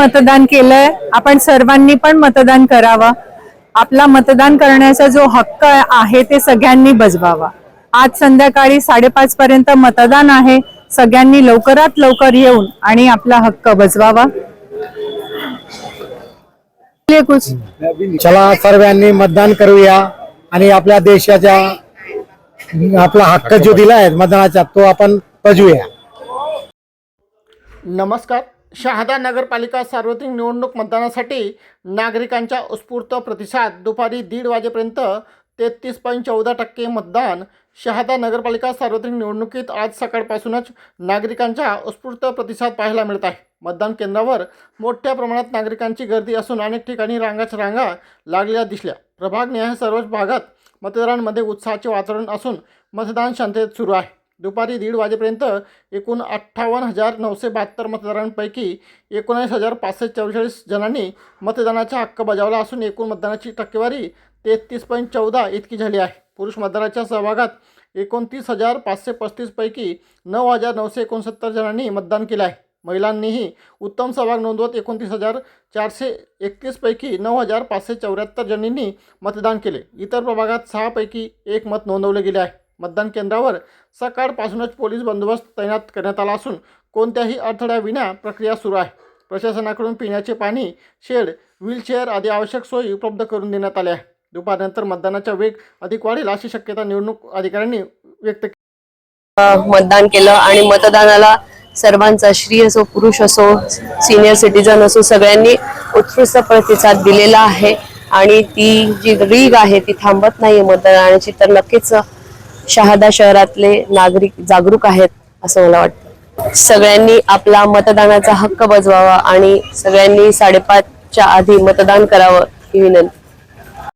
मतदान केलंय आपण सर्वांनी पण मतदान करावं. आपला मतदान करण्याचा जो हक्क आहे ते सगळ्यांनी बजवावा. आज संध्याकाळी साडेपाच पर्यंत मतदान आहे सगळ्यांनी लवकरात लवकर येऊन आणि आपला हक्क बजवावा. कुछ चला सर्वांनी मतदान करूया आणि आपल्या देशाच्या आपला हक्क जो दिला आहे मतदानाचा तो आपण बजवूया. नमस्कार. शहादा नगरपालिका सार्वत्रिक निवडणूक मतदानासाठी नागरिकांच्या उत्स्फूर्त प्रतिसाद दुपारी दीड वाजेपर्यंत तेहतीस पॉईंट चौदा टक्के मतदान. शहादा नगरपालिका सार्वत्रिक निवडणुकीत आज सकाळपासूनच नागरिकांचा उत्स्फूर्त प्रतिसाद पाहायला मिळत आहे. मतदान केंद्रावर मोठ्या प्रमाणात नागरिकांची गर्दी असून अनेक ठिकाणी रांगाच रांगा लागलेल्या दिसल्या. प्रभागनिहाय सर्वच भागात मतदारांमध्ये उत्साहाचे वातावरण असून मतदान शांततेत सुरू आहे. दुपारी दीड वाजेपर्यंत एकूण अठ्ठावन्न हजार नऊशे बहात्तर मतदारांपैकी एकोणीस हजार पाचशे चौवेचाळीस जणांनी मतदानाचा हक्क बजावला असून एकूण मतदानाची टक्केवारी तेहतीस पॉईंट चौदा इतकी झाली आहे. पुरुष मतदाराच्या सहभागात एकोणतीस हजार पाचशे पस्तीसपैकी नऊ हजार नऊशे एकोणसत्तर जणांनी मतदान केलं आहे. महिलांनीही उत्तम सहभाग नोंदवत एकोणतीस हजार चारशे एकतीसपैकी नऊ हजार पाचशे चौऱ्याहत्तर जणांनी मतदान केले. इतर प्रभागात सहापैकी एक मत नोंदवले गेले आहे. मतदान केंद्रावर सकाळपासूनच पोलीस बंदोबस्त तैनात करण्यात आला असून कोणत्याही अडथळ्याविना प्रक्रिया सुरू आहे. प्रशासनाकडून पिण्याचे पाणी शेड व्हीलचेअर आदी आवश्यक सोयी उपलब्ध करून देण्यात आल्या आहे दुपारनंतर मतदानाचा वेग अधिक वाढेल अशी शक्यता निवडणूक अधिकाऱ्यांनी व्यक्त केली. मतदान केलं आणि मतदानाला सर्वांचा स्त्री असो पुरुष असो सिनियर सिटीजन असो सगळ्यांनी उत्कृष्ट प्रतिसाद दिलेला आहे. आणि ती जी रीग आहे ती थांबत नाही मतदानाची. तर नक्कीच शहादा शहरातले नागरिक जागरूक आहेत असं मला वाटतं. सगळ्यांनी आपला मतदानाचा हक्क बजवावा आणि सगळ्यांनी साडेपाचच्या आधी मतदान करावं ही विनंती.